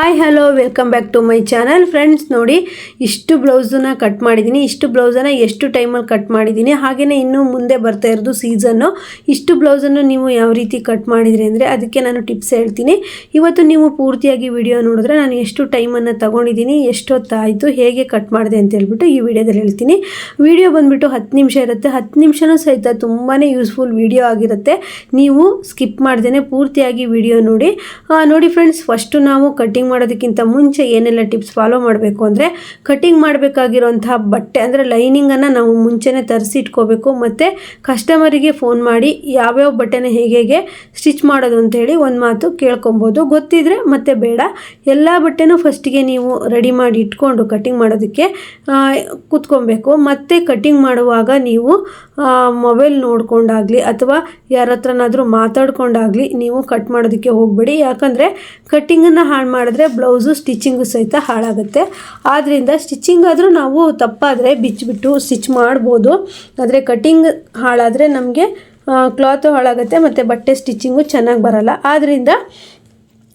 Hi hello welcome back to my channel friends ನೋಡಿ, ಇಷ್ಟು ಬ್ಲೌಸನ್ನ cut ಮಾಡಿದ್ದೀನಿ ಇಷ್ಟು ಬ್ಲೌಸನ್ನು ಎಷ್ಟು ಟೈಮಲ್ಲಿ ಕಟ್ ಮಾಡಿದ್ದೀನಿ ಹಾಗೆಯೇ ಇನ್ನೂ ಮುಂದೆ ಬರ್ತಾ ಇರೋದು ಸೀಸನ್ನು ಇಷ್ಟು ಬ್ಲೌಸನ್ನು ನೀವು ಯಾವ ರೀತಿ ಕಟ್ ಮಾಡಿದ್ರಿ ಅಂದರೆ ಅದಕ್ಕೆ ನಾನು ಟಿಪ್ಸ್ ಹೇಳ್ತೀನಿ. ಇವತ್ತು ನೀವು ಪೂರ್ತಿಯಾಗಿ ವಿಡಿಯೋ ನೋಡಿದ್ರೆ ನಾನು ಎಷ್ಟು ಟೈಮನ್ನು ತೊಗೊಂಡಿದ್ದೀನಿ ಎಷ್ಟೊತ್ತಾಯಿತು, ಹೇಗೆ ಕಟ್ ಮಾಡಿದೆ ಅಂತ ಹೇಳ್ಬಿಟ್ಟು ಈ ವಿಡಿಯೋದಲ್ಲಿ ಹೇಳ್ತೀನಿ. ವಿಡಿಯೋ ಬಂದುಬಿಟ್ಟು ಹತ್ತು ನಿಮಿಷ ಇರುತ್ತೆ. ಹತ್ತು ನಿಮಿಷನೂ ಸಹಿತ ತುಂಬಾ ಯೂಸ್ಫುಲ್ ವಿಡಿಯೋ ಆಗಿರುತ್ತೆ. ನೀವು ಸ್ಕಿಪ್ ಮಾಡ್ದೇ ಪೂರ್ತಿಯಾಗಿ ವಿಡಿಯೋ ನೋಡಿ. ನೋಡಿ ಫ್ರೆಂಡ್ಸ್ ಫಸ್ಟು ನಾವು ಮಾಡೋದಕ್ಕಿಂತ ಮುಂಚೆ ಏನೆಲ್ಲ ಟಿಪ್ಸ್ ಫಾಲೋ ಮಾಡಬೇಕು ಅಂದರೆ ಕಟಿಂಗ್ ಮಾಡಬೇಕಾಗಿರೋಂತಹ ಬಟ್ಟೆ, ಅಂದರೆ ಲೈನಿಂಗನ್ನು ನಾವು ಮುಂಚೆನೇ ತರಿಸಿ ಇಟ್ಕೋಬೇಕು. ಮತ್ತು ಕಸ್ಟಮರಿಗೆ ಫೋನ್ ಮಾಡಿ ಯಾವ್ಯಾವ ಬಟ್ಟೆನ ಹೇಗೆ ಹೇಗೆ ಸ್ಟಿಚ್ ಮಾಡೋದು ಅಂತೇಳಿ ಒಂದು ಮಾತು ಕೇಳ್ಕೊಬೋದು. ಗೊತ್ತಿದ್ರೆ ಮತ್ತೆ ಬೇಡ. ಎಲ್ಲ ಬಟ್ಟೆನೂ ಫಸ್ಟಿಗೆ ನೀವು ರೆಡಿ ಮಾಡಿ ಇಟ್ಕೊಂಡು ಕಟಿಂಗ್ ಮಾಡೋದಕ್ಕೆ ಕೂತ್ಕೊಬೇಕು. ಮತ್ತು ಕಟಿಂಗ್ ಮಾಡುವಾಗ ನೀವು ಮೊಬೈಲ್ ನೋಡ್ಕೊಂಡಾಗಲಿ ಅಥವಾ ಯಾರ ಹತ್ರನಾದರೂ ಮಾತಾಡ್ಕೊಂಡಾಗಲಿ ನೀವು ಕಟ್ ಮಾಡೋದಕ್ಕೆ ಹೋಗಬೇಡಿ. ಯಾಕಂದರೆ ಕಟ್ಟಿಂಗನ್ನು ಹಾಳು ಮಾಡಿದ್ರೆ ಬ್ಲೌಸು ಸ್ಟಿಚಿಂಗು ಸಹಿತ ಹಾಳಾಗುತ್ತೆ. ಆದ್ದರಿಂದ ಸ್ಟಿಚಿಂಗ್ ಆದರೂ ನಾವು ತಪ್ಪಾದರೆ ಬಿಚ್ಚಿಬಿಟ್ಟು ಸ್ಟಿಚ್ ಮಾಡ್ಬೋದು. ಆದರೆ ಕಟಿಂಗ್ ಹಾಳಾದರೆ ನಮಗೆ ಕ್ಲಾತು ಹಾಳಾಗುತ್ತೆ ಮತ್ತು ಬಟ್ಟೆ ಸ್ಟಿಚಿಂಗು ಚೆನ್ನಾಗಿ ಬರಲ್ಲ. ಆದ್ದರಿಂದ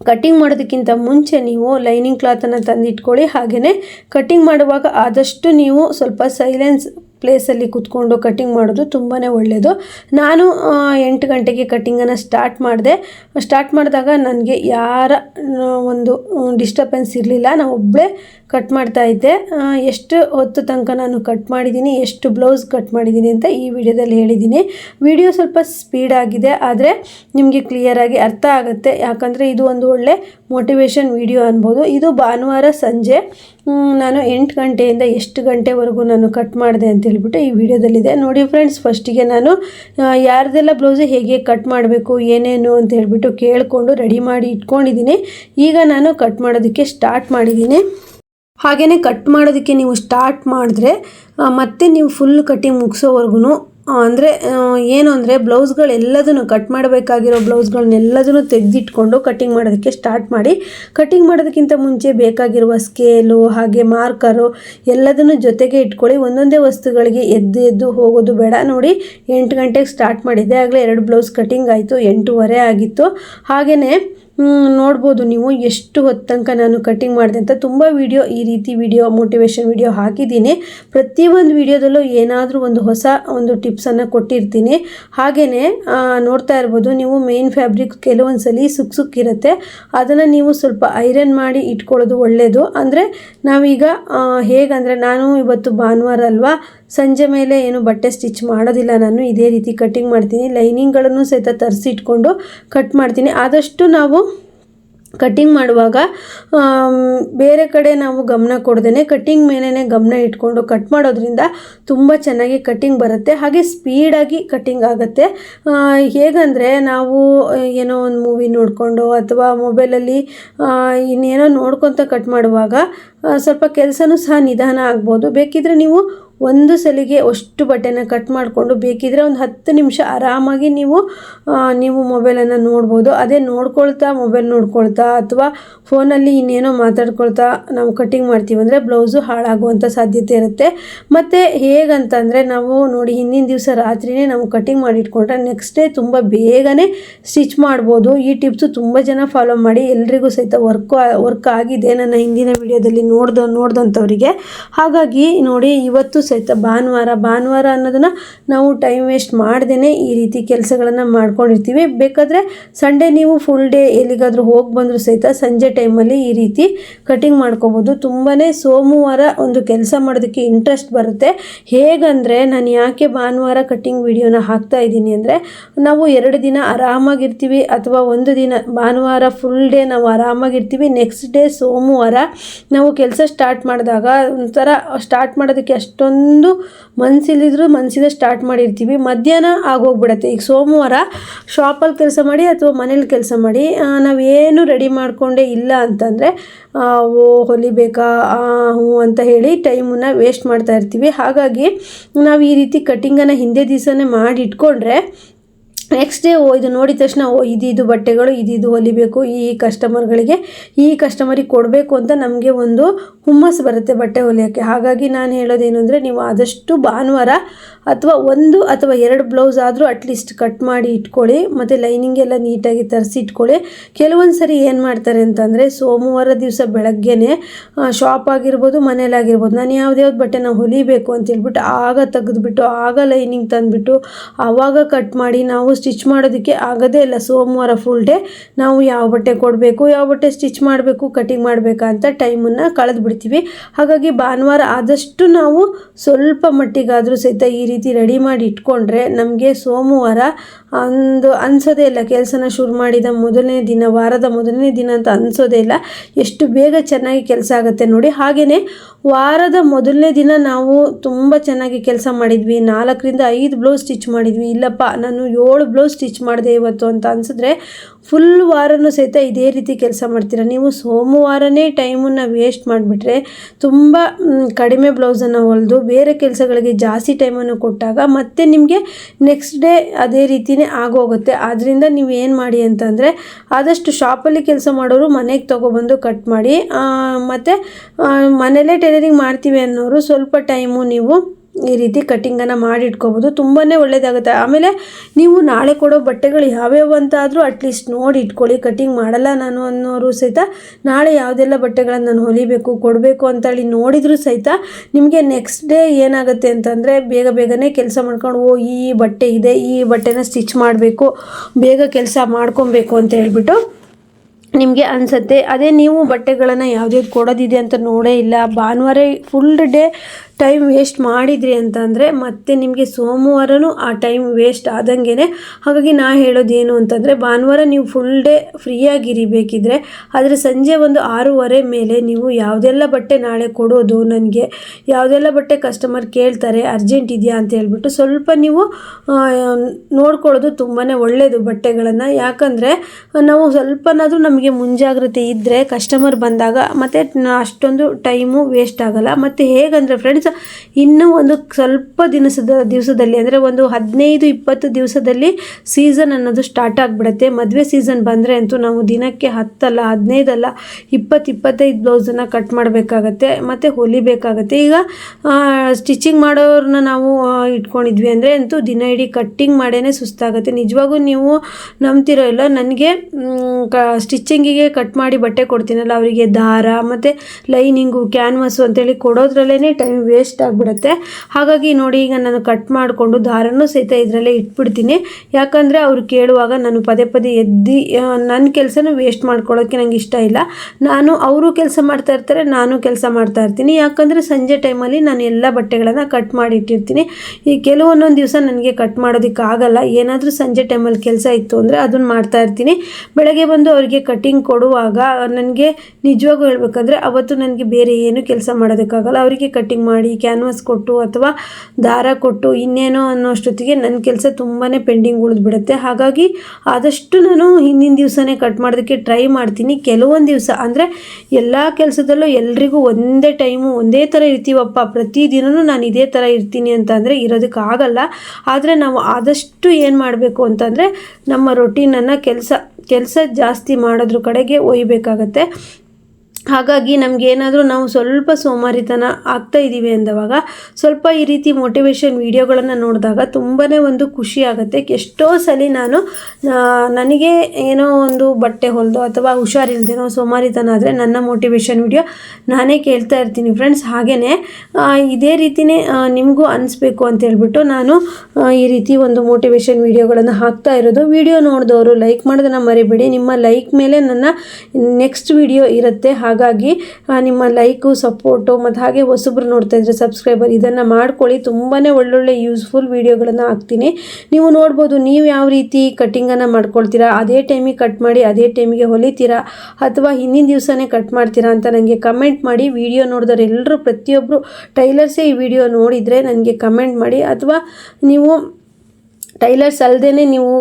ಕಟ್ಟಿಂಗ್ ಮಾಡೋದಕ್ಕಿಂತ ಮುಂಚೆ ನೀವು ಲೈನಿಂಗ್ ಕ್ಲಾತನ್ನು ತಂದಿಟ್ಕೊಳ್ಳಿ. ಹಾಗೆಯೇ ಕಟ್ಟಿಂಗ್ ಮಾಡುವಾಗ ಆದಷ್ಟು ನೀವು ಸ್ವಲ್ಪ ಸೈಲೆನ್ಸ್ ಪ್ಲೇಸಲ್ಲಿ ಕೂತ್ಕೊಂಡು ಕಟ್ಟಿಂಗ್ ಮಾಡೋದು ತುಂಬಾ ಒಳ್ಳೆಯದು ನಾನು ಎಂಟು ಗಂಟೆಗೆ ಕಟ್ಟಿಂಗನ್ನು ಸ್ಟಾರ್ಟ್ ಮಾಡಿದೆ. ಸ್ಟಾರ್ಟ್ ಮಾಡಿದಾಗ ನನಗೆ ಯಾರ ಒಂದು ಡಿಸ್ಟರ್ಬೆನ್ಸ್ ಇರಲಿಲ್ಲ. ನಾನು ಒಬ್ಬಳೇ ಕಟ್ ಮಾಡ್ತಾ ಇದ್ದೆ. ಎಷ್ಟು ಹೊತ್ತು ತನಕ ನಾನು ಕಟ್ ಮಾಡಿದ್ದೀನಿ ಎಷ್ಟು ಬ್ಲೌಸ್ ಕಟ್ ಮಾಡಿದ್ದೀನಿ ಅಂತ ಈ ವಿಡಿಯೋದಲ್ಲಿ ಹೇಳಿದ್ದೀನಿ ವಿಡಿಯೋ ಸ್ವಲ್ಪ ಸ್ಪೀಡ್ ಆಗಿದೆ, ಆದರೆ ನಿಮಗೆ ಕ್ಲಿಯರಾಗಿ ಅರ್ಥ ಆಗುತ್ತೆ. ಯಾಕಂದರೆ ಇದು ಒಂದು ಒಳ್ಳೆ ಮೋಟಿವೇಶನ್ ವಿಡಿಯೋ ಅನ್ಬೋದು. ಇದು ಭಾನುವಾರ ಸಂಜೆ. ನಾನು ಎಂಟು ಗಂಟೆಯಿಂದ ಎಷ್ಟು ಗಂಟೆವರೆಗೂ ನಾನು ಕಟ್ ಮಾಡಿದೆ ಅಂತ ಹೇಳ್ಬಿಟ್ಟು ಈ ವಿಡಿಯೋದಲ್ಲಿದೆ. ನೋಡಿ ಫ್ರೆಂಡ್ಸ್ ಫಸ್ಟಿಗೆ ನಾನು ಯಾರ್ದೆಲ್ಲ ಬ್ಲೌಸು ಹೇಗೆ ಕಟ್ ಮಾಡಬೇಕು, ಏನೇನು ಅಂತ ಹೇಳ್ಬಿಟ್ಟು ಕೇಳಿಕೊಂಡು ರೆಡಿ ಮಾಡಿ ಇಟ್ಕೊಂಡಿದ್ದೀನಿ. ಈಗ ನಾನು ಕಟ್ ಮಾಡೋದಕ್ಕೆ ಸ್ಟಾರ್ಟ್ ಮಾಡಿದ್ದೀನಿ. ಹಾಗೆಯೇ ಕಟ್ ಮಾಡೋದಕ್ಕೆ ನೀವು ಸ್ಟಾರ್ಟ್ ಮಾಡಿದ್ರೆ ಮತ್ತೆ ನೀವು ಫುಲ್ ಕಟ್ಟಿಂಗ್ ಮುಗಿಸೋವರೆಗೂ ಅಂದರೆ ಏನು ಅಂದರೆ ಬ್ಲೌಸ್ಗಳೆಲ್ಲದನ್ನು ಕಟ್ ಮಾಡಬೇಕಾಗಿರೋ ಬ್ಲೌಸ್ಗಳನ್ನೆಲ್ಲದನ್ನು ತೆಗೆದಿಟ್ಕೊಂಡು ಕಟ್ಟಿಂಗ್ ಮಾಡೋದಕ್ಕೆ ಸ್ಟಾರ್ಟ್ ಮಾಡಿ ಕಟ್ಟಿಂಗ್ ಮಾಡೋದಕ್ಕಿಂತ ಮುಂಚೆ ಬೇಕಾಗಿರುವ ಸ್ಕೇಲು ಹಾಗೆ ಮಾರ್ಕರು ಎಲ್ಲದನ್ನು ಜೊತೆಗೆ ಇಟ್ಕೊಳ್ಳಿ. ಒಂದೊಂದೇ ವಸ್ತುಗಳಿಗೆ ಎದ್ದು ಎದ್ದು ಹೋಗೋದು ಬೇಡ. ನೋಡಿ, ಎಂಟು ಗಂಟೆಗೆ ಸ್ಟಾರ್ಟ್ ಮಾಡಿದ್ದೆ. ಆಗಲೇ ಎರಡು ಬ್ಲೌಸ್ ಕಟ್ಟಿಂಗ್ ಆಯಿತು. ಎಂಟೂವರೆ ಆಗಿತ್ತು. ಹಾಗೆಯೇ ನೋಡ್ಬೋದು ನೀವು ಎಷ್ಟು ಹೊತ್ತು ನಾನು ಕಟ್ಟಿಂಗ್ ಮಾಡಿದೆ ಅಂತ. ತುಂಬ ವೀಡಿಯೋ ಈ ರೀತಿ ವಿಡಿಯೋ ಮೋಟಿವೇಶನ್ ವಿಡಿಯೋ ಹಾಕಿದ್ದೀನಿ. ಪ್ರತಿಯೊಂದು ವಿಡಿಯೋದಲ್ಲೂ ಏನಾದರೂ ಒಂದು ಹೊಸ ಒಂದು ಟಿಪ್ಸನ್ನು ಕೊಟ್ಟಿರ್ತೀನಿ. ಹಾಗೆಯೇ ನೋಡ್ತಾ ಇರ್ಬೋದು, ನೀವು ಮೇನ್ ಫ್ಯಾಬ್ರಿಕ್ ಕೆಲವೊಂದು ಸಲ ಸುಕ್ ಸುಕ್ಕಿರುತ್ತೆ ಅದನ್ನು ನೀವು ಸ್ವಲ್ಪ ಐರನ್ ಮಾಡಿ ಇಟ್ಕೊಳ್ಳೋದು ಒಳ್ಳೆಯದು ಅಂದರೆ ನಾವೀಗ ಹೇಗಂದರೆ ನಾನು ಇವತ್ತು ಭಾನುವಾರ ಅಲ್ವಾ ಸಂಜೆ ಮೇಲೆ ಏನು ಬಟ್ಟೆ ಸ್ಟಿಚ್ ಮಾಡೋದಿಲ್ಲ ನಾನು, ಇದೇ ರೀತಿ ಕಟ್ಟಿಂಗ್ ಮಾಡ್ತೀನಿ. ಲೈನಿಂಗ್ಗಳನ್ನು ಸಹಿತ ತರಿಸಿಟ್ಕೊಂಡು ಕಟ್ ಮಾಡ್ತೀನಿ. ಆದಷ್ಟು ನಾವು ಕಟ್ಟಿಂಗ್ ಮಾಡುವಾಗ ಬೇರೆ ಕಡೆ ನಾವು ಗಮನ ಕೊಡ್ದೇ ಕಟ್ಟಿಂಗ್ ಮೇಲೇ ಗಮನ ಇಟ್ಕೊಂಡು ಕಟ್ ಮಾಡೋದ್ರಿಂದ ತುಂಬ ಚೆನ್ನಾಗಿ ಕಟ್ಟಿಂಗ್ ಬರುತ್ತೆ. ಹಾಗೆ ಸ್ಪೀಡಾಗಿ ಕಟ್ಟಿಂಗ್ ಆಗುತ್ತೆ. ಹೇಗಂದರೆ ನಾವು ಏನೋ ಒಂದು ಮೂವಿ ನೋಡಿಕೊಂಡು ಅಥವಾ ಮೊಬೈಲಲ್ಲಿ ಇನ್ನೇನೋ ನೋಡ್ಕೊತ ಕಟ್ ಮಾಡುವಾಗ ಸ್ವಲ್ಪ ಕೆಲಸನೂ ಸಹ ನಿಧಾನ ಆಗ್ಬೋದು. ಬೇಕಿದ್ರೆ ನೀವು ಒಂದು ಸಲಿಗೆ ಅಷ್ಟು ಬಟ್ಟೆನ ಕಟ್ ಮಾಡಿಕೊಂಡು ಬೇಕಿದ್ರೆ ಒಂದು ಹತ್ತು ನಿಮಿಷ ಆರಾಮಾಗಿ ನೀವು ನೀವು ಮೊಬೈಲನ್ನು ನೋಡ್ಬೋದು. ಅದೇ ನೋಡ್ಕೊಳ್ತಾ ಮೊಬೈಲ್ ನೋಡ್ಕೊಳ್ತಾ ಅಥವಾ ಫೋನಲ್ಲಿ ಇನ್ನೇನೋ ಮಾತಾಡ್ಕೊಳ್ತಾ ನಾವು ಕಟ್ಟಿಂಗ್ ಮಾಡ್ತೀವಿ ಅಂದರೆ ಬ್ಲೌಸು ಹಾಳಾಗುವಂಥ ಸಾಧ್ಯತೆ ಇರುತ್ತೆ. ಮತ್ತು ಹೇಗಂತಂದರೆ ನಾವು ನೋಡಿ ಹಿಂದಿನ ದಿವಸ ರಾತ್ರಿನೇ ನಾವು ಕಟ್ಟಿಂಗ್ ಮಾಡಿ ಇಟ್ಕೊಂಡ್ರೆ ನೆಕ್ಸ್ಟ್ ಡೇ ತುಂಬ ಬೇಗನೆ ಸ್ಟಿಚ್ ಮಾಡ್ಬೋದು. ಈ ಟಿಪ್ಸು ತುಂಬ ಜನ ಫಾಲೋ ಮಾಡಿ. ಎಲ್ರಿಗೂ ಸಹಿತ ವರ್ಕ್ ವರ್ಕ್ ಆಗಿದೆ ನನ್ನ ಹಿಂದಿನ ವಿಡಿಯೋದಲ್ಲಿ ನೋಡ್ದ, ನೋಡ್ದಂಥವ್ರಿಗೆ. ಹಾಗಾಗಿ ನೋಡಿ, ಇವತ್ತು ಸಹಿತ ಭಾನುವಾರ ಭಾನುವಾರ ಅನ್ನೋದನ್ನು ನಾವು ಟೈಮ್ ವೇಸ್ಟ್ ಮಾಡ್ದೇ ಈ ರೀತಿ ಕೆಲಸಗಳನ್ನು ಮಾಡ್ಕೊಂಡಿರ್ತೀವಿ. ಬೇಕಾದರೆ ಸಂಡೇ ನೀವು ಫುಲ್ ಡೇ ಎಲ್ಲಿಗಾದರೂ ಹೋಗಿ ಬಂದರೂ ಸಹಿತ ಸಂಜೆ ಟೈಮಲ್ಲಿ ಈ ರೀತಿ ಕಟಿಂಗ್ ಮಾಡ್ಕೋಬೋದು. ತುಂಬಾ ಸೋಮವಾರ ಒಂದು ಕೆಲಸ ಮಾಡೋದಕ್ಕೆ ಇಂಟ್ರೆಸ್ಟ್ ಬರುತ್ತೆ. ಹೇಗಂದರೆ ನಾನು ಯಾಕೆ ಭಾನುವಾರ ಕಟಿಂಗ್ ವಿಡಿಯೋನ ಹಾಕ್ತಾ ಇದ್ದೀನಿ ಅಂದರೆ, ನಾವು ಎರಡು ದಿನ ಆರಾಮಾಗಿರ್ತೀವಿ ಅಥವಾ ಒಂದು ದಿನ ಭಾನುವಾರ ಫುಲ್ ಡೇ ನಾವು ಆರಾಮಾಗಿರ್ತೀವಿ. ನೆಕ್ಸ್ಟ್ ಡೇ ಸೋಮವಾರ ನಾವು ಕೆಲಸ ಸ್ಟಾರ್ಟ್ ಮಾಡಿದಾಗ ಒಂಥರ ಸ್ಟಾರ್ಟ್ ಮಾಡೋದಕ್ಕೆ ಅಷ್ಟೊಂದು ಮನಸ್ಸಿಲ್ಲಿದ್ರು ಮನಸ್ಸಿಂದ ಸ್ಟಾರ್ಟ್ ಮಾಡಿರ್ತೀವಿ. ಮಧ್ಯಾಹ್ನ ಆಗೋಗ್ಬಿಡತ್ತೆ. ಈಗ ಸೋಮವಾರ ಶಾಪಲ್ಲಿ ಕೆಲಸ ಮಾಡಿ ಅಥವಾ ಮನೇಲಿ ಕೆಲಸ ಮಾಡಿ ನಾವು ನಾವೇನು ರೆಡಿ ಮಾಡಿಕೊಂಡೇ ಇಲ್ಲ ಅಂತಂದರೆ ಓ ಹೊಲಿಬೇಕಾ ಹ್ಞೂ ಅಂತ ಹೇಳಿ ಟೈಮನ್ನ ವೇಸ್ಟ್ ಮಾಡ್ತಾ ಇರ್ತೀವಿ. ಹಾಗಾಗಿ ನಾವು ಈ ರೀತಿ ಕಟ್ಟಿಂಗನ್ನು ಹಿಂದೆ ದಿವಸನೇ ಮಾಡಿ ಇಟ್ಕೊಂಡ್ರೆ ನೆಕ್ಸ್ಟ್ ಡೇ ಓ, ಇದು ನೋಡಿದ ತಕ್ಷಣ, ಓ, ಇದು ಬಟ್ಟೆಗಳು, ಇದು ಹೊಲಿಬೇಕು, ಈ ಕಸ್ಟಮರ್ಗಳಿಗೆ ಈ ಕಸ್ಟಮರಿಗೆ ಕೊಡಬೇಕು ಅಂತ ನಮಗೆ ಒಂದು ಹುಮ್ಮಸ್ಸು ಬರುತ್ತೆ ಬಟ್ಟೆ ಹೊಲಿಯೋಕ್ಕೆ. ಹಾಗಾಗಿ ನಾನು ಹೇಳೋದೇನು ಅಂದರೆ, ನೀವು ಆದಷ್ಟು ಭಾನುವಾರ ಅಥವಾ ಒಂದು ಅಥವಾ ಎರಡು ಬ್ಲೌಸ್ ಆದರೂ ಅಟ್ಲೀಸ್ಟ್ ಕಟ್ ಮಾಡಿ ಇಟ್ಕೊಳ್ಳಿ, ಮತ್ತು ಲೈನಿಂಗ್ ಎಲ್ಲ ನೀಟಾಗಿ ತರಿಸಿ ಇಟ್ಕೊಳ್ಳಿ. ಕೆಲವೊಂದು ಸರಿ ಏನು ಮಾಡ್ತಾರೆ ಅಂತಂದರೆ, ಸೋಮವಾರ ದಿವಸ ಬೆಳಗ್ಗೆನೇ ಶಾಪ್ ಆಗಿರ್ಬೋದು ಮನೇಲಾಗಿರ್ಬೋದು ನಾನು ಯಾವ್ದು ಯಾವ್ದು ಬಟ್ಟೆನ ಹೊಲಿಬೇಕು ಅಂತ ಹೇಳ್ಬಿಟ್ಟು ಆಗ ತೆಗೆದುಬಿಟ್ಟು, ಆಗ ಲೈನಿಂಗ್ ತಂದುಬಿಟ್ಟು, ಆವಾಗ ಕಟ್ ಮಾಡಿ ನಾವು ಸ್ಟಿಚ್ ಮಾಡೋದಕ್ಕೆ ಆಗೋದೇ ಇಲ್ಲ. ಸೋಮವಾರ ಫುಲ್ ಡೇ ನಾವು ಯಾವ ಬಟ್ಟೆ ಕೊಡಬೇಕು, ಯಾವ ಬಟ್ಟೆ ಸ್ಟಿಚ್ ಮಾಡಬೇಕು ಕಟಿಂಗ್ ಮಾಡಬೇಕಾ ಅಂತ ಟೈಮನ್ನು ಕಳೆದು ಬಿಡ್ತೀವಿ. ಹಾಗಾಗಿ ಭಾನುವಾರ ಆದಷ್ಟು ನಾವು ಸ್ವಲ್ಪ ಮಟ್ಟಿಗಾದರೂ ಸಹಿತ ಈ ರೀತಿ ರೆಡಿ ಮಾಡಿ ಇಟ್ಕೊಂಡ್ರೆ ನಮಗೆ ಸೋಮವಾರ ಒಂದು ಅನ್ಸೋದೇ ಇಲ್ಲ. ಕೆಲಸನ ಶುರು ಮಾಡಿದ ಮೊದಲನೇ ದಿನ, ವಾರದ ಮೊದಲನೇ ದಿನ ಅಂತ ಅನಿಸೋದೇ ಇಲ್ಲ. ಎಷ್ಟು ಬೇಗ ಚೆನ್ನಾಗಿ ಕೆಲಸ ಆಗುತ್ತೆ ನೋಡಿ. ಹಾಗೆಯೇ ವಾರದ ಮೊದಲನೇ ದಿನ ನಾವು ತುಂಬ ಚೆನ್ನಾಗಿ ಕೆಲಸ ಮಾಡಿದ್ವಿ. ನಾಲ್ಕರಿಂದ ಐದು ಬ್ಲೌಸ್ ಸ್ಟಿಚ್ ಮಾಡಿದ್ವಿ. ಇಲ್ಲಪ್ಪ, ನಾನು ಏಳು ಬ್ಲೌಸ್ ಸ್ಟಿಚ್ ಮಾಡಿದೆ ಇವತ್ತು ಅಂತ ಅನಿಸಿದ್ರೆ ಫುಲ್ ವಾರನೂ ಸಹಿತ ಇದೇ ರೀತಿ ಕೆಲಸ ಮಾಡ್ತೀರಾ? ನೀವು ಸೋಮವಾರನೇ ಟೈಮನ್ನು ವೇಸ್ಟ್ ಮಾಡಿಬಿಟ್ರೆ ತುಂಬ ಕಡಿಮೆ ಬ್ಲೌಸನ್ನು ಹೊಲಿದು ಬೇರೆ ಕೆಲಸಗಳಿಗೆ ಜಾಸ್ತಿ ಟೈಮನ್ನು ಕೊಟ್ಟಾಗ ಮತ್ತೆ ನಿಮಗೆ ನೆಕ್ಸ್ಟ್ ಡೇ ಅದೇ ರೀತಿಯೇ ಆಗೋಗುತ್ತೆ. ಆದ್ದರಿಂದ ನೀವು ಏನು ಮಾಡಿ ಅಂತಂದರೆ ಆದಷ್ಟು ಶಾಪಲ್ಲಿ ಕೆಲಸ ಮಾಡೋರು ಮನೆಗೆ ತೊಗೊಬಂದು ಕಟ್ ಮಾಡಿ ಮತ್ತು ಮನೇಲೇ ಟೈಲರಿಂಗ್ ಮಾಡ್ತೀವಿ ಅನ್ನೋರು ಸ್ವಲ್ಪ ಟೈಮು ನೀವು ಈ ರೀತಿ ಕಟ್ಟಿಂಗನ್ನು ಮಾಡಿಟ್ಕೋಬೋದು. ತುಂಬಾ ಒಳ್ಳೆಯದಾಗುತ್ತೆ ಆಮೇಲೆ ನೀವು ನಾಳೆ ಕೊಡೋ ಬಟ್ಟೆಗಳು ಯಾವ್ಯಾವ ಅಂತ ಆದರೂ ಅಟ್ಲೀಸ್ಟ್ ನೋಡಿ ಇಟ್ಕೊಳ್ಳಿ. ಕಟ್ಟಿಂಗ್ ಮಾಡಲ್ಲ ನಾನು ಅನ್ನೋರು ಸಹಿತ. ನಾಳೆ ಯಾವುದೆಲ್ಲ ಬಟ್ಟೆಗಳನ್ನು ನಾನು ಹೊಲಿಬೇಕು, ಕೊಡಬೇಕು ಅಂತೇಳಿ ನೋಡಿದರೂ ಸಹಿತ ನಿಮಗೆ ನೆಕ್ಸ್ಟ್ ಡೇ ಏನಾಗುತ್ತೆ ಅಂತಂದರೆ ಬೇಗ ಬೇಗನೆ ಕೆಲಸ ಮಾಡ್ಕೊಂಡು, ಓ, ಈ ಬಟ್ಟೆ ಇದೆ, ಈ ಬಟ್ಟೆನ ಸ್ಟಿಚ್ ಮಾಡಬೇಕು, ಬೇಗ ಕೆಲಸ ಮಾಡ್ಕೊಬೇಕು ಅಂತ ಹೇಳ್ಬಿಟ್ಟು ನಿಮಗೆ ಅನಿಸುತ್ತೆ. ಅದೇ ನೀವು ಬಟ್ಟೆಗಳನ್ನು ಯಾವುದೇ ಕೊಡೋದಿದೆ ಅಂತ ನೋಡೇ ಇಲ್ಲ. ಭಾನುವಾರ ಫುಲ್ ಡೇ ಟೈಮ್ ವೇಸ್ಟ್ ಮಾಡಿದ್ರಿ ಅಂತಂದರೆ ಮತ್ತೆ ನಿಮಗೆ ಸೋಮವಾರನೂ ಆ ಟೈಮ್ ವೇಸ್ಟ್ ಆದಂಗೆ ಹಾಗಾಗಿ ನಾ ಹೇಳೋದೇನು ಅಂತಂದರೆ ಭಾನುವಾರ ನೀವು ಫುಲ್ ಡೇ ಫ್ರೀಯಾಗಿರಿ ಬೇಕಿದ್ರೆ ಆದರೆ ಸಂಜೆ ಒಂದು ಆರೂವರೆ ಮೇಲೆ ನೀವು ಯಾವುದೆಲ್ಲ ಬಟ್ಟೆ ನಾಳೆ ಕೊಡೋದು ನನಗೆ, ಯಾವುದೆಲ್ಲ ಬಟ್ಟೆ ಕಸ್ಟಮರ್ ಕೇಳ್ತಾರೆ ಅರ್ಜೆಂಟ್ ಇದೆಯಾ ಅಂತ ಹೇಳ್ಬಿಟ್ಟು ಸ್ವಲ್ಪ ನೀವು ನೋಡ್ಕೊಳ್ಳೋದು ತುಂಬಾ ಒಳ್ಳೆಯದು ಬಟ್ಟೆಗಳನ್ನು. ಯಾಕಂದರೆ ನಾವು ಸ್ವಲ್ಪನಾದರೂ ನಮಗೆ ಮುಂಜಾಗ್ರತೆ ಇದ್ದರೆ ಕಸ್ಟಮರ್ ಬಂದಾಗ ಮತ್ತು ಅಷ್ಟೊಂದು ಟೈಮು ವೇಸ್ಟ್ ಆಗೋಲ್ಲ. ಮತ್ತು ಹೇಗಂದರೆ ಫ್ರೆಂಡ್ಸ್ ಇನ್ನೂ ಒಂದು ಸ್ವಲ್ಪ ದಿನಸದ ದಿವಸದಲ್ಲಿ ಅಂದರೆ ಒಂದು ಹದಿನೈದು, ಇಪ್ಪತ್ತು ದಿವಸದಲ್ಲಿ ಸೀಸನ್ ಅನ್ನೋದು ಸ್ಟಾರ್ಟ್ ಆಗಿಬಿಡುತ್ತೆ. ಮದುವೆ ಸೀಸನ್ ಬಂದರೆ ಅಂತೂ ನಾವು ದಿನಕ್ಕೆ ಹತ್ತಲ್ಲ, ಹದಿನೈದಲ್ಲ, ಇಪ್ಪತ್ತು, ಇಪ್ಪತ್ತೈದು ಬ್ಲೌಸನ್ನು ಕಟ್ ಮಾಡಬೇಕಾಗತ್ತೆ. ಮತ್ತು ಹೊಲಿಬೇಕಾಗತ್ತೆ. ಈಗ ಸ್ಟಿಚಿಂಗ್ ಮಾಡೋರನ್ನ ನಾವು ಇಟ್ಕೊಂಡಿದ್ವಿ ಅಂದರೆ ಅಂತೂ ದಿನ ಇಡೀ ಕಟ್ಟಿಂಗ್ ಮಾಡೇ ಸುಸ್ತಾಗುತ್ತೆ. ನಿಜವಾಗೂ ನೀವು ನಂಬ್ತಿರೋ ಇಲ್ಲ. ನನಗೆ ಕ ಸ್ಟಿಚಿಂಗಿಗೆ ಕಟ್ ಮಾಡಿ ಬಟ್ಟೆ ಕೊಡ್ತೀನಲ್ಲ, ಅವರಿಗೆ ದಾರ ಮತ್ತು ಲೈನಿಂಗು ಕ್ಯಾನ್ವಸ್ಸು ಅಂತೇಳಿ ಕೊಡೋದ್ರಲ್ಲೇ ಟೈಮ್ ವೇಸ್ಟ್ ಆಗಿಬಿಡುತ್ತೆ. ಹಾಗಾಗಿ ನೋಡಿ, ಈಗ ನಾನು ಕಟ್ ಮಾಡಿಕೊಂಡು ದಾರನೂ ಸಹಿತ ಇದರಲ್ಲೇ ಇಟ್ಬಿಡ್ತೀನಿ. ಯಾಕಂದರೆ ಅವರು ಕೇಳುವಾಗ ನಾನು ಪದೇ ಪದೇ ಎದ್ದು ನನ್ನ ಕೆಲಸನೂ ವೇಸ್ಟ್ ಮಾಡ್ಕೊಳ್ಳೋಕ್ಕೆ ನನಗೆ ಇಷ್ಟ ಇಲ್ಲ. ನಾನು ಅವರು ಕೆಲಸ ಮಾಡ್ತಾ ಇರ್ತಾರೆ, ನಾನು ಕೆಲಸ ಮಾಡ್ತಾ ಇರ್ತೀನಿ. ಯಾಕಂದರೆ ಸಂಜೆ ಟೈಮಲ್ಲಿ ನಾನು ಎಲ್ಲ ಬಟ್ಟೆಗಳನ್ನು ಕಟ್ ಮಾಡಿ ಇಟ್ಟಿರ್ತೀನಿ. ಈ ಕೆಲವೊಂದೊಂದು ದಿವಸ ನನಗೆ ಕಟ್ ಮಾಡೋದಕ್ಕೆ ಆಗಲ್ಲ ಏನಾದರೂ ಸಂಜೆ ಟೈಮಲ್ಲಿ ಕೆಲಸ ಇತ್ತು ಅಂದರೆ ಅದನ್ನು ಮಾಡ್ತಾ ಇರ್ತೀನಿ. ಬೆಳಗ್ಗೆ ಬಂದು ಅವರಿಗೆ ಕಟ್ಟಿಂಗ್ ಕೊಡುವಾಗ ನನಗೆ ನಿಜವಾಗೂ ಹೇಳಬೇಕಂದ್ರೆ ಅವತ್ತು ನನಗೆ ಬೇರೆ ಏನು ಕೆಲಸ ಮಾಡೋದಕ್ಕಾಗಲ್ಲ. ಅವರಿಗೆ ಕಟ್ಟಿಂಗ್ ಮಾಡಿ, ಕ್ಯಾನ್ವಾಸ್ ಕೊಟ್ಟು ಅಥವಾ ದಾರ ಕೊಟ್ಟು ಇನ್ನೇನೋ ಅನ್ನೋಷ್ಟೊತ್ತಿಗೆ ನನ್ನ ಕೆಲಸ ತುಂಬಾ ಪೆಂಡಿಂಗ್ ಉಳಿದ್ಬಿಡುತ್ತೆ. ಹಾಗಾಗಿ ಆದಷ್ಟು ನಾನು ಹಿಂದಿನ ದಿವಸನೇ ಕಟ್ ಮಾಡೋದಕ್ಕೆ ಟ್ರೈ ಮಾಡ್ತೀನಿ. ಕೆಲವೊಂದು ದಿವಸ ಅಂದರೆ ಎಲ್ಲ ಕೆಲಸದಲ್ಲೂ ಎಲ್ರಿಗೂ ಒಂದೇ ಟೈಮು, ಒಂದೇ ಥರ ಇರ್ತೀವಪ್ಪ. ಪ್ರತಿದಿನವೂ ನಾನು ಇದೇ ಥರ ಇರ್ತೀನಿ ಅಂತ ಅಂದರೆ ಇರೋದಕ್ಕಾಗಲ್ಲ. ಆದರೆ ನಾವು ಆದಷ್ಟು ಏನು ಮಾಡಬೇಕು ಅಂತಂದರೆ ನಮ್ಮ ರೊಟೀನನ್ನು ಕೆಲಸ ಕೆಲಸ ಜಾಸ್ತಿ ಮಾಡೋದ್ರ ಕಡೆಗೆ ಒಯ್ಯಬೇಕಾಗತ್ತೆ ಹಾಗಾಗಿ ನಮಗೇನಾದರೂ ನಾವು ಸ್ವಲ್ಪ ಸೋಮಾರಿತನ ಆಗ್ತಾ ಇದ್ದೀವಿ ಅಂದವಾಗ ಸ್ವಲ್ಪ ಈ ರೀತಿ ಮೋಟಿವೇಶನ್ ವೀಡಿಯೋಗಳನ್ನು ನೋಡಿದಾಗ ತುಂಬಾ ಒಂದು ಖುಷಿ ಆಗುತ್ತೆ. ಎಷ್ಟೋ ಸಲ ನಾನು ನನಗೆ ಏನೋ ಒಂದು ಬಟ್ಟೆ ಹೊಲಿದು ಅಥವಾ ಹುಷಾರಿಲ್ದೇನೋ ಸೋಮಾರಿತನ ಆದರೆ ನನ್ನ ಮೋಟಿವೇಶನ್ ವೀಡಿಯೋ ನಾನೇ ಕೇಳ್ತಾ ಇರ್ತೀನಿ ಫ್ರೆಂಡ್ಸ್ ಹಾಗೆಯೇ ಇದೇ ರೀತಿಯೇ ನಿಮಗೂ ಅನಿಸ್ಬೇಕು ಅಂತ ಹೇಳ್ಬಿಟ್ಟು ನಾನು ಈ ರೀತಿ ಒಂದು ಮೋಟಿವೇಶನ್ ವೀಡಿಯೋಗಳನ್ನು ಹಾಕ್ತಾ ಇರೋದು. ವಿಡಿಯೋ ನೋಡಿದವರು ಲೈಕ್ ಮಾಡೋದನ್ನು ಮರಿಬೇಡಿ. ನಿಮ್ಮ ಲೈಕ್ ಮೇಲೆ ನನ್ನ ನೆಕ್ಸ್ಟ್ ವಿಡಿಯೋ ಇರುತ್ತೆ. ಹಾಗಾಗಿ ನಿಮ್ಮ ಲೈಕು, ಸಪೋರ್ಟು, ಮತ್ತು ಹಾಗೆ ಹೊಸಬ್ರು ನೋಡ್ತಾ ಇದ್ರೆ ಸಬ್ಸ್ಕ್ರೈಬರ್ ಇದನ್ನು ಮಾಡ್ಕೊಳ್ಳಿ. ತುಂಬಾ ಒಳ್ಳೊಳ್ಳೆ ಯೂಸ್ಫುಲ್ ವೀಡಿಯೋಗಳನ್ನು ಹಾಕ್ತೀನಿ. ನೀವು ನೋಡ್ಬೋದು ನೀವು ಯಾವ ರೀತಿ ಕಟ್ಟಿಂಗನ್ನು ಮಾಡ್ಕೊಳ್ತೀರಾ, ಅದೇ ಟೈಮಿಗೆ ಕಟ್ ಮಾಡಿ, ಅದೇ ಟೈಮಿಗೆ ಹೊಲಿತೀರಾ, ಅಥವಾ ಹಿಂದಿನ ದಿವಸನೇ ಕಟ್ ಮಾಡ್ತೀರಾ ಅಂತ ನನಗೆ ಕಮೆಂಟ್ ಮಾಡಿ. ವಿಡಿಯೋ ನೋಡಿದವರೆಲ್ಲರೂ ಪ್ರತಿಯೊಬ್ಬರು ಟೈಲರ್ಸೇ ಈ ವಿಡಿಯೋ ನೋಡಿದರೆ ನನಗೆ ಕಮೆಂಟ್ ಮಾಡಿ. ಅಥವಾ ನೀವು ಟೈಲರ್ಸ್ ಅಲ್ಲದೇ ನೀವು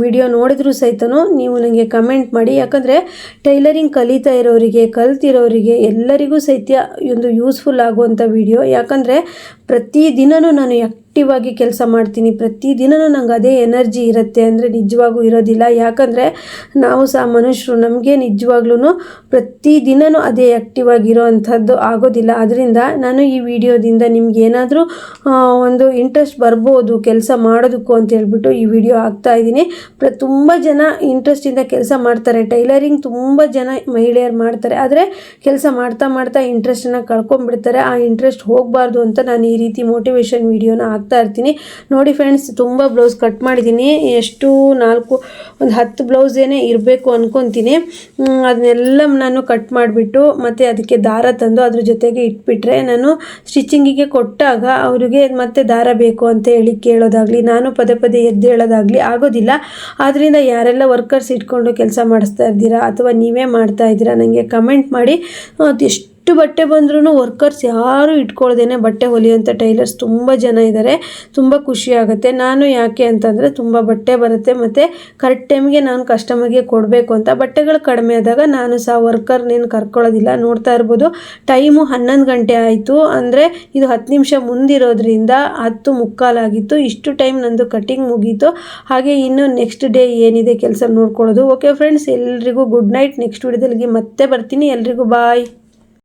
ವಿಡಿಯೋ ನೋಡಿದ್ರು ಸಹಿತ ನೀವು ನನಗೆ ಕಮೆಂಟ್ ಮಾಡಿ. ಯಾಕಂದರೆ ಟೈಲರಿಂಗ್ ಕಲಿತಾ ಇರೋರಿಗೆ, ಕಲ್ತಿರೋರಿಗೆ ಎಲ್ಲರಿಗೂ ಸಹಿತ ಒಂದು ಯೂಸ್ಫುಲ್ ಆಗುವಂಥ ವಿಡಿಯೋ. ಯಾಕಂದರೆ ಪ್ರತಿದಿನವೂ ನಾನು ಆ್ಯಕ್ಟಿವ್ ಆಗಿ ಕೆಲಸ ಮಾಡ್ತೀನಿ. ಪ್ರತಿದಿನವೂ ನಂಗೆ ಅದೇ ಎನರ್ಜಿ ಇರುತ್ತೆ ಅಂದರೆ ನಿಜವಾಗೂ ಇರೋದಿಲ್ಲ. ಯಾಕಂದರೆ ನಾವು ಸಹ ಮನುಷ್ಯರು, ನಮಗೆ ನಿಜವಾಗ್ಲೂ ಪ್ರತಿದಿನವೂ ಅದೇ ಆ್ಯಕ್ಟಿವ್ ಆಗಿರೋ ಅಂಥದ್ದು ಆಗೋದಿಲ್ಲ. ಅದರಿಂದ ನಾನು ಈ ವಿಡಿಯೋದಿಂದ ನಿಮ್ಗೆ ಏನಾದರೂ ಒಂದು ಇಂಟ್ರೆಸ್ಟ್ ಬರ್ಬೋದು ಕೆಲಸ ಮಾಡೋದಕ್ಕೂ ಅಂತ ಹೇಳ್ಬಿಟ್ಟು ಈ ವಿಡಿಯೋ ಹಾಕ್ತಾ ಇದ್ದೀನಿ. ಪ್ರ, ತುಂಬ ಜನ ಇಂಟ್ರೆಸ್ಟಿಂದ ಕೆಲಸ ಮಾಡ್ತಾರೆ. ಟೈಲರಿಂಗ್ ತುಂಬ ಜನ ಮಹಿಳೆಯರು ಮಾಡ್ತಾರೆ. ಆದರೆ ಕೆಲಸ ಮಾಡ್ತಾ ಮಾಡ್ತಾ ಇಂಟ್ರೆಸ್ಟನ್ನು ಕಳ್ಕೊಂಡ್ಬಿಡ್ತಾರೆ. ಆ ಇಂಟ್ರೆಸ್ಟ್ ಹೋಗಬಾರ್ದು ಅಂತ ನಾನು ಈ ರೀತಿ ಮೋಟಿವೇಶನ್ ವಿಡಿಯೋನ ಹಾಕ್ತಾ ಇರ್ತೀನಿ. ನೋಡಿ ಫ್ರೆಂಡ್ಸ್ ತುಂಬ ಬ್ಲೌಸ್ ಕಟ್ ಮಾಡಿದ್ದೀನಿ. ಎಷ್ಟು ನಾಲ್ಕು, ಒಂದು ಹತ್ತು ಬ್ಲೌಸ್ ಏನೇ ಇರಬೇಕು ಅಂದ್ಕೊತೀನಿ ಅದನ್ನೆಲ್ಲ ನಾನು ಕಟ್ ಮಾಡಿಬಿಟ್ಟು, ಮತ್ತು ಅದಕ್ಕೆ ದಾರ ತಂದು ಅದ್ರ ಜೊತೆಗೆ ಇಟ್ಬಿಟ್ರೆ ನಾನು ಸ್ಟಿಚಿಂಗಿಗೆ ಕೊಟ್ಟಾಗ ಅವರಿಗೆ ಮತ್ತೆ ದಾರ ಬೇಕು ಅಂತ ಹೇಳಿ ಕೇಳೋದಾಗಲಿ, ನಾನು ಪದೇ ಪದೇ ಎದ್ದು ಹೇಳೋದಾಗಲಿ ಆಗೋದಿಲ್ಲ. ಆದ್ದರಿಂದ ಯಾರೆಲ್ಲ ವರ್ಕರ್ಸ್ ಇಟ್ಕೊಂಡು ಕೆಲಸ ಮಾಡಿಸ್ತಾ ಇದ್ದೀರಾ ಅಥವಾ ನೀವೇ ಮಾಡ್ತಾ ಇದ್ದೀರಾ ನನಗೆ ಕಮೆಂಟ್ ಮಾಡಿ. ಅದೆಷ್ಟು ಎಷ್ಟು ಬಟ್ಟೆ ಬಂದ್ರೂ ವರ್ಕರ್ಸ್ ಯಾರು ಇಟ್ಕೊಳ್ದೇ ಬಟ್ಟೆ ಹೊಲಿಯೋಂಥ ಟೈಲರ್ಸ್ ತುಂಬ ಜನ ಇದ್ದಾರೆ ತುಂಬ ಖುಷಿ ಆಗುತ್ತೆ. ನಾನು ಯಾಕೆ ಅಂತಂದರೆ ತುಂಬ ಬಟ್ಟೆ ಬರುತ್ತೆ ಮತ್ತು ಕರೆಕ್ಟ್ ಟೈಮ್ಗೆ ನಾನು ಕಸ್ಟಮರ್ಗೆ ಕೊಡಬೇಕು ಅಂತ. ಬಟ್ಟೆಗಳು ಕಡಿಮೆ ಆದಾಗ ನಾನು ಸಹ ವರ್ಕರ್ನೇನು ಕರ್ಕೊಳ್ಳೋದಿಲ್ಲ. ನೋಡ್ತಾ ಇರ್ಬೋದು ಟೈಮು ಹನ್ನೊಂದು ಗಂಟೆ ಆಯಿತು. ಅಂದರೆ ಇದು ಹತ್ತು ನಿಮಿಷ ಮುಂದಿರೋದ್ರಿಂದ ಹತ್ತು ಮುಕ್ಕಾಲಾಗಿತ್ತು ಇಷ್ಟು ಟೈಮ್ ನಂದು ಕಟಿಂಗ್ ಮುಗೀತು. ಹಾಗೆ ಇನ್ನು ನೆಕ್ಸ್ಟ್ ಡೇ ಏನಿದೆ ಕೆಲಸ ನೋಡ್ಕೊಳ್ಳೋದು. ಓಕೆ ಫ್ರೆಂಡ್ಸ್ ಎಲ್ರಿಗೂ ಗುಡ್ ನೈಟ್ ನೆಕ್ಸ್ಟ್ ವಿಡಿಯೋದಲ್ಲಿ ಮತ್ತೆ ಬರ್ತೀನಿ. ಎಲ್ರಿಗೂ ಬಾಯ್